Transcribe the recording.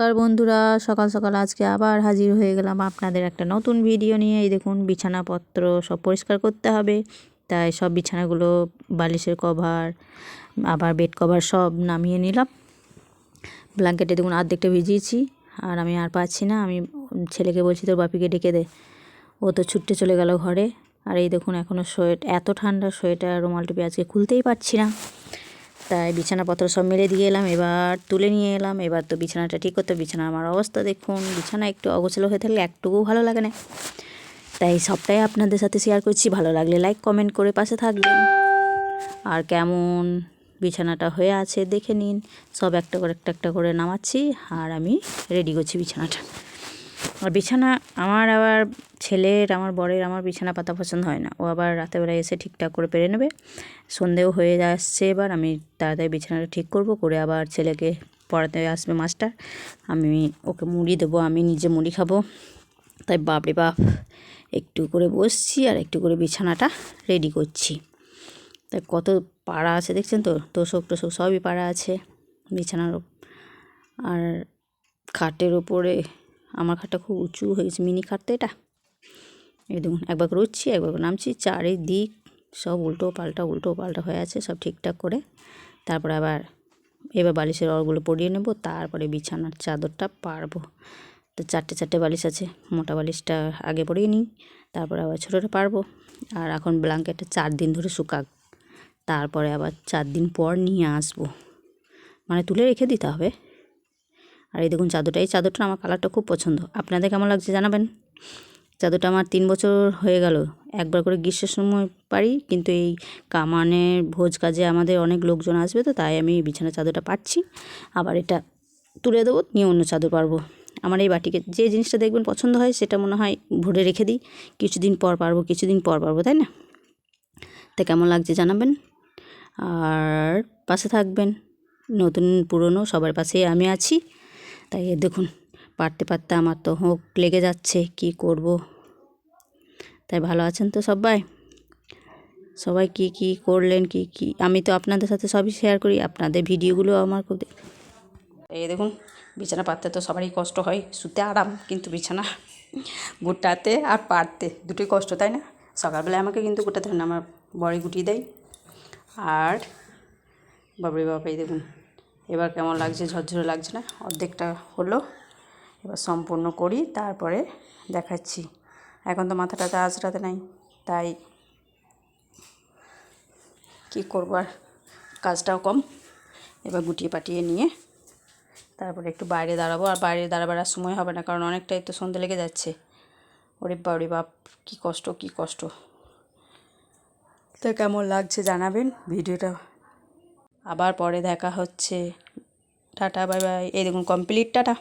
নমস্কার বন্ধুরা, সকাল সকাল আজকে আবার হাজির হয়ে গেলাম আপনাদের একটা নতুন ভিডিও নিয়ে। এই দেখুন, বিছানাপত্র সব পরিষ্কার করতে হবে। তাই সব বিছানাগুলো, বালিশের কভার, আবার বেড কভার সব নামিয়ে নিলাম। ব্ল্যাঙ্কেটে দেখুন আর্ধেকটা ভিজিয়েছি। আর আমি আর পাচ্ছি না, আমি ছেলেকে বলছি, তোর বাপিকে ডেকে দে। ও তো ছুটতে চলে গেল ঘরে। আর এই দেখুন এখনও সোয়েট, এত ঠান্ডা সোয়েটার, রুমাল টুপি আজকে খুলতেই পারছি না। তাই বিছানাপত্র সব মেরে দিয়ে এলাম, এবার তুলে নিয়ে এলাম। এবার তো বিছানাটা ঠিক করতে, বিছানা আমার অবস্থা দেখুন, বিছানা একটু অগোছালো হয়ে থাকলে একটুকুও ভালো লাগে না। তাই সবটাই আপনাদের সাথে শেয়ার করছি, ভালো লাগলে লাইক কমেন্ট করে পাশে থাকবেন। আর কেমন বিছানাটা হয়ে আছে দেখে নিন, সব একটা করে একটা একটা করে নামাচ্ছি, আর আমি রেডি করছি বিছানাটা। আর বিছানা, আমার আবার ছেলের, আমার বরের আমার বিছানা পাতা পছন্দ হয় না। ও আবার রাতেরবেলায় এসে ঠিকঠাক করে পেরে নেবে। সন্ধেও হয়ে আসছে এবার, আমি তাড়াতাড়ি বিছানাটা ঠিক করব, করে আবার ছেলেকে পড়াতে আসবে মাস্টার। আমি ওকে মুড়ি দেবো, আমি নিজে মুড়ি খাব। তাই বাপরে বাপ, একটু করে বসছি আর একটু করে বিছানাটা রেডি করছি। তাই কত পাড়া আছে দেখছেন তো? তোষক টোষক সবই পাড়া আছে বিছানার আর খাটের ওপরে আমার খাটটা খুব উঁচু হয়ে গেছে, মিনি খাট তো এটা। এই দেখুন, একবার করে উঠছি, একবার করে নামছি, চারিদিক সব উল্টো পাল্টা উল্টো পাল্টা হয়ে আছে, সব ঠিকঠাক করে। তারপরে আবার এবার বালিশের অরগুলো পরিয়ে নেব, তারপরে বিছানার চাদরটা পারব তো চারটে চারটে বালিশ আছে, মোটা বালিশটা আগে পরিয়ে নিই, তারপরে আবার ছোটোটা পারব আর এখন ব্ল্যাঙ্কেটটা চার দিন ধরে শুকাক, তারপরে আবার চার দিন পর নিয়ে আসব। মানে তুলে রেখে দিতে হবে। আর এই দেখুন চাদরটা, এই চাদরটা আমার কালারটা খুব পছন্দ। আপনাদের কেমন লাগছে জানাবেন? চাদরটা আমার তিন বছর হয়ে গেল। একবার করে গ্রীষ্মের সময় পারি, কিন্তু এই কামানের ভোজ কাজে আমাদের অনেক লোকজন আসবে, তো তাই আমি বিছানা চাদরটা পাচ্ছি। আবার এটা তুলে দেবো, নিয়ে অন্য চাদর পারব। আমার এই বাটিকে যে জিনিসটা দেখবেন পছন্দ হয়, সেটা মনে হয় ভরে রেখে দিই। কিছুদিন পর পারব, কিছুদিন পর পারব, তাই না? তা কেমন লাগছে জানাবেন? আর পাশে থাকবেন। নতুন পুরনো সবার পাশেই আমি আছি। তাই এ দেখুন, পারতে পারতে আমার তো হোক লেগে যাচ্ছে, কি করব? তাই ভালো আছেন তো সবাই? সবাই কি কি করলেন, কি কি? আমি তো আপনাদের সাথে সবই শেয়ার করি, আপনাদের ভিডিওগুলো আমার খুব এই দেখুন, বিছানা পাততে তো সবারই কষ্ট হয়, শুতে আরাম, কিন্তু বিছানা গুটাতে আর পারতে, দুটোই কষ্ট, তাই না? সকালবেলায় আমাকে কিন্তু গুটাতে না, আমার বড়ি গুটিয়ে দেয়। আর বাবরি বাবা এই দেখুন এবার কেমন লাগছে? ঝরঝরে লাগছে না? অর্ধেকটা হলো। এবার সম্পূর্ণ করি, তারপরে দেখাচ্ছি। এখন তো মাথাটাতে আঁচড়াতে নাই, তাই কি করব আর? কাজটাও কম। এবার গুটিয়ে পাটিয়ে নিয়ে তারপরে একটু বাইরে দাঁড়াবো। আর বাইরে দাঁড়াবার আর সময় হবে না, কারণ অনেকটাই তো সন্ধে লেগে যাচ্ছে। ওরে বাড়ি বাপ, কী কষ্ট কী কষ্ট। তো কেমন লাগছে জানাবেন। ভিডিওটা আবার পরে দেখা হচ্ছে। Tata bye bye. এই দেখুন কমপ্লিট টাটা।